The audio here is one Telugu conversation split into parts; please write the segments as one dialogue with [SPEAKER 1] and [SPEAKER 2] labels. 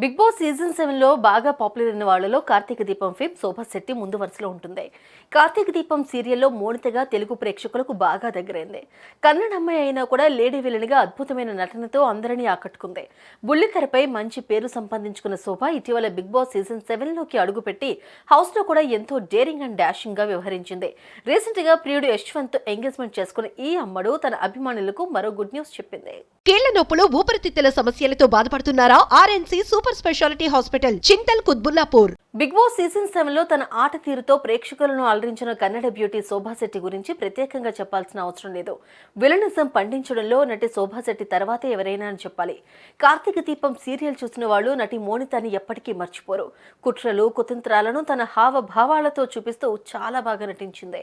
[SPEAKER 1] బిగ్ బాస్ సీజన్ సెవెన్లో బాగా పాపులర్ అయిన వాళ్ళలో కార్తీక దీపం ఫేమ్ శోభా శెట్టి ముందు వరుసలో ఉంటుంది. కార్తీక దీపం సీరియల్లో మోనితగా తెలుగు ప్రేక్షకులకు బాగా దగ్గరైంది. కన్నడ అమ్మాయి అయినా కూడా లేడీ విలన్గా అద్భుతమైన నటనతో అందరినీ ఆకట్టుకుంది. బుల్లితెరపై మంచి పేరు సంపాదించుకున్న శోభ ఇటీవల బిగ్ బాస్ సీజన్ సెవెన్లోకి అడుగుపెట్టి హౌస్లో కూడా ఎంతో డేరింగ్ అండ్ డాషింగ్గా వ్యవహరించింది. రీసెంట్గా ప్రియుడు యశ్వంత్ ఎంగేజ్మెంట్ చేసుకున్న ఈ అమ్మడు తన అభిమానులకు మరో గుడ్ న్యూస్ చెప్పింది.
[SPEAKER 2] కీళ్ళ నొప్పులు ఊపిరితిత్తుల సమస్యలతో బాధపడుతున్నారా? RNC super speciality hospital Chintal Kutbullapur.
[SPEAKER 1] Big Boss season సెవెన్లో తన ఆట తీరుతో ప్రేక్షకులను అలరించిన కన్నడ బ్యూటీ శోభాశెట్టి గురించి ప్రత్యేకంగా చెప్పాల్సిన అవసరం లేదు. విలనిజం పండించడంలో నటి శోభాశెట్టి తర్వాత తర్వాతే ఎవరైనా అని చెప్పాలి. కార్తీక దీపం సీరియల్ చూసిన వాళ్ళు నటి మోనితాని ఎప్పటికీ మర్చిపోరు. కుట్రలు కుతంత్రాలను తన హావభావాలతో చూపిస్తూ చాలా బాగా నటించింది.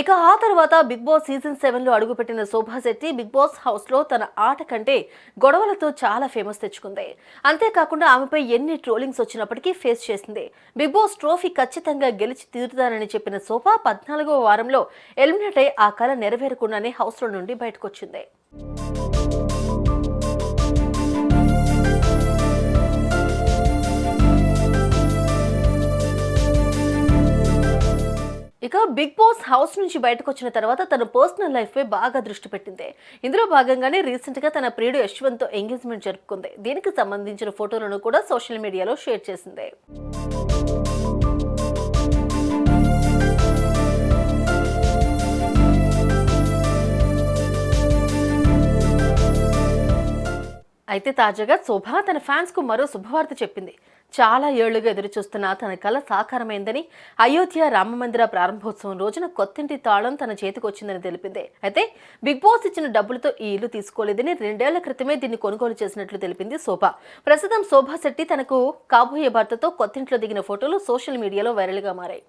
[SPEAKER 1] ఇక ఆ తర్వాత బిగ్ బాస్ సీజన్ సెవెన్లో అడుగుపెట్టిన శోభాశెట్టి బిగ్ బాస్ హౌస్లో తన ఆట కంటే గొడవలతో చాలా ఫేమస్ తెచ్చుకుంది. అంతేకాకుండా ఆమెపై ఎన్ని ట్రోలింగ్స్ వచ్చినప్పటికీ ఫేస్ చేసింది. బిగ్ బాస్ ట్రోఫీ ఖచ్చితంగా గెలిచి తీరుతానని చెప్పిన శోభా పద్నాలుగో వారంలో ఎలిమినేట్ అయి ఆ కళ నెరవేరకుండానే హౌస్లో నుండి బయటకొచ్చింది. ఇక బిగ్ బాస్ హౌస్ నుంచి బయటకు వచ్చిన తర్వాత తన పర్సనల్ లైఫ్పై బాగా దృష్టి పెట్టింది. ఇందులో భాగంగానే రీసెంట్గా తన ప్రియుడు యశ్వంత్తో ఎంగేజ్మెంట్ జరుపుకుంది. దీనికి సంబంధించిన ఫోటోలను కూడా సోషల్ మీడియాలో షేర్ చేసింది. అయితే తాజాగా శోభ తన ఫ్యాన్స్కు మరో శుభవార్త చెప్పింది. చాలా ఏళ్ళుగా ఎదురు చూస్తున్న తన కళ సాకారమైందని అయోధ్య రామమందిర ప్రారంభోత్సవం రోజున కొత్తింటి తాళం తన చేతికొచ్చిందని తెలిపింది. అయితే బిగ్ బాస్ ఇచ్చిన డబ్బులతో ఈ ఇల్లు తీసుకోలేదని రెండేళ్ళ క్రితమే దీన్ని కొనుగోలు చేసినట్లు తెలిపింది శోభ. ప్రస్తుతం శోభా శెట్టి తనకు కాబోయే భర్తతో కొత్తింట్లో దిగిన ఫోటోలు సోషల్ మీడియాలో వైరల్గా మారాయి.